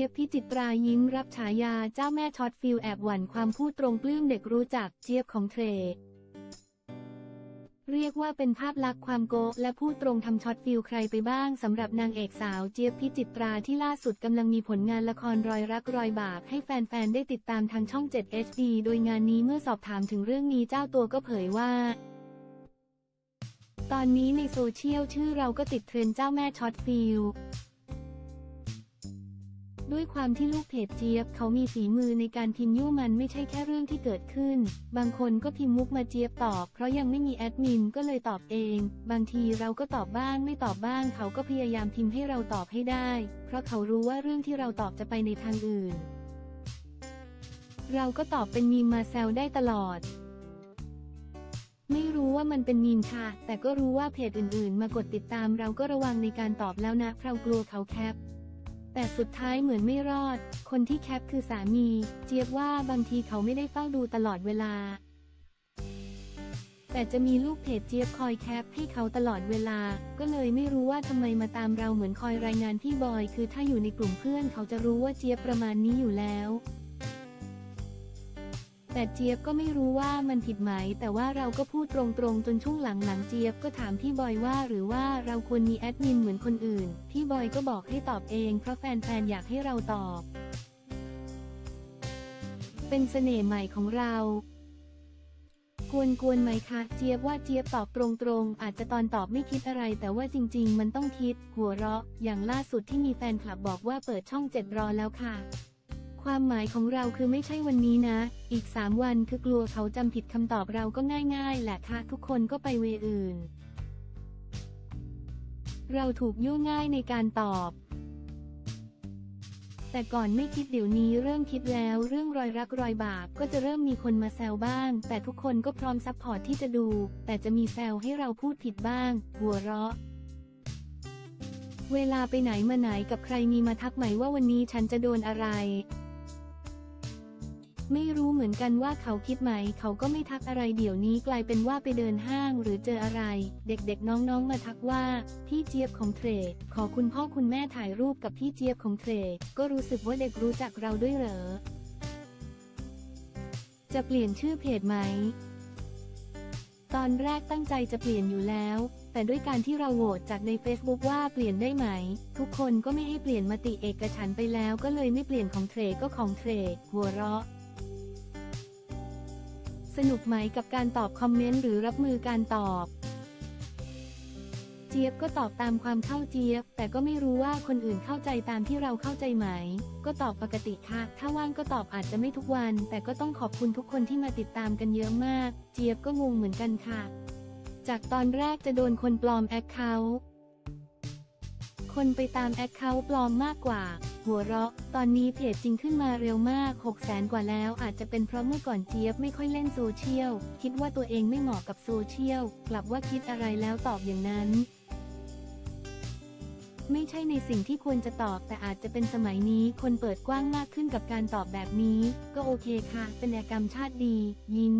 จี๊ยบพิจิตรายิ้มรับฉายาเจ้าแม่ช็อตฟิลแอบหวั่นความพูดตรงปลื้มเด็กรู้จักเจี๊ยบของเทรเรียกว่าเป็นภาพลักษณ์ความโกะและพูดตรงทำช็อตฟิลใครไปบ้างสำหรับนางเอกสาวเจี๊ยบพิจิตราที่ล่าสุดกำลังมีผลงานละครรอยรักรอยบาปให้แฟนๆ ได้ติดตามทางช่อง 7 HD โดยงานนี้เมื่อสอบถามถึงเรื่องนี้เจ้าตัวก็เผยว่า ตอนนี้ในโซเชียลชื่อเราก็ติดเทรนเจ้าแม่ช็อตฟิล ด้วยความที่ลูกเพจเจี๊ยบเขามีฝีมือในการพิมพ์ยั่มันไม่ใช่แค่เรื่องที่เกิดขึ้น บางคนก็พิมพ์มุกมาเจี๊ยบตอบ เพราะยังไม่มีแอดมินก็เลยตอบเอง บางทีเราก็ตอบบ้างไม่ตอบบ้าง เขาก็พยายามพิมพ์ให้เราตอบให้ได้ เพราะเขารู้ว่าเรื่องที่เราตอบจะไปในทางอื่น เราก็ตอบเป็นมีมมาแซวได้ตลอดไม่รู้ว่ามันเป็นมีมค่ะ แต่ก็รู้ว่าเพจอื่นๆ มากดติดตามเราก็ระวังในการตอบแล้วนะ เรากลัวเขาแคป แต่สุดท้ายเหมือนไม่รอด คนที่แคปคือสามี เจี๊ยบว่าบางทีเขาไม่ได้เฝ้าดูตลอดเวลา แต่จะมีลูกเพจเจี๊ยบคอยแคปให้เขาตลอดเวลา ก็เลยไม่รู้ว่าทำไมมาตามเราเหมือนคอยรายงานพี่บอย คือถ้าอยู่ในกลุ่มเพื่อนเขาจะรู้ว่าเจี๊ยบประมาณนี้อยู่แล้ว แต่เจี๊ยบก็ไม่รู้ว่ามันผิดไหม แต่ว่าเราก็พูดตรงๆ จนช่วงหลังๆเจี๊ยบก็ถามพี่บอยว่า หรือว่าเราควรมีแอดมินเหมือนคนอื่น พี่บอยก็บอกให้ตอบเอง เพราะแฟนๆอยากให้เราตอบ เป็นเสน่ห์ใหม่ของเรากวนกวนๆไหมคะเจี๊ยบว่าเจี๊ยบตอบตรงๆ อาจจะตอนตอบไม่คิดอะไร แต่ว่าจริง ๆ มันต้องคิด หัวเราะ อย่างล่าสุดที่มีแฟนคลับบอกว่าเปิดช่องเจ็ดรอแล้วค่ะ ความหมายของเราคือไม่ใช่วันนี้นะ อีก3วันคือกลัวเขาจำผิดคำตอบเราก็ง่ายๆแหละค่ะทุกคนก็ไปเวอื่น เราถูกยุ่งง่ายในการตอบ แต่ก่อนไม่คิดเดี๋ยวนี้เริ่มคิดแล้วเรื่องรอยรักรอยบาปก็จะเริ่มมีคนมาแซวบ้าง แต่ทุกคนก็พร้อมซัพพอร์ตที่จะดู แต่จะมีแซวให้เราพูดผิดบ้าง หัวเราะเวลาไปไหนมาไหนกับใครมีมาทักไหมว่าวันนี้ฉันจะโดนอะไร ไม่รู้เหมือนกันว่าเขาคิดไหม เขาก็ไม่ทักอะไรเดี๋ยวนี้กลายเป็นว่าไปเดินห้างหรือเจออะไร เด็กๆน้องๆมาทักว่าพี่เจี๊ยบของเทรดขอคุณพ่อคุณแม่ถ่ายรูปกับพี่เจี๊ยบของเทรดก็รู้สึกว่าเด็กรู้จักเราด้วยเหรอ จะเปลี่ยนชื่อเพจไหม ตอนแรกตั้งใจจะเปลี่ยนอยู่แล้วแต่ด้วยการที่เราโหวตจากใน Facebook ว่าเปลี่ยนได้ไหม ทุกคนก็ไม่ให้เปลี่ยนมติเอกฉันไปแล้วก็เลยไม่เปลี่ยนของเทรดก็ของเทรดหัวเราะ สนุกไหมกับการตอบคอมเมนต์หรือรับมือการตอบ เจี๊ยบก็ตอบตามความเข้าเจี๊ยบ แต่ก็ไม่รู้ว่าคนอื่นเข้าใจตามที่เราเข้าใจไหม ก็ตอบปกติค่ะ ถ้าว่างก็ตอบอาจจะไม่ทุกวัน แต่ก็ต้องขอบคุณทุกคนที่มาติดตามกันเยอะมาก เจี๊ยบก็งงเหมือนกันค่ะ จากตอนแรกจะโดนคนปลอมแอคเคาท์คนไปตามแอคเคาท์ปลอมมากกว่า หัวเราะ ตอนนี้เพจจริงขึ้นมาเร็วมาก 6 0แสนกว่าแล้ว อาจจะเป็นเพราะเมื่อก่อนเจี๊ยบไม่ค่อยเล่นโซเชียล คิดว่าตัวเองไม่เหมาะกับโซเชียล กลับว่าคิดอะไรแล้วตอบอย่างนั้น ไม่ใช่ในสิ่งที่ควรจะตอบ แต่อาจจะเป็นสมัยนี้คนเปิดกว้างมากขึ้นกับการตอบแบบนี้ ก็โอเคค่ะ เป็นแอกรรมชาติดี ยิ้ม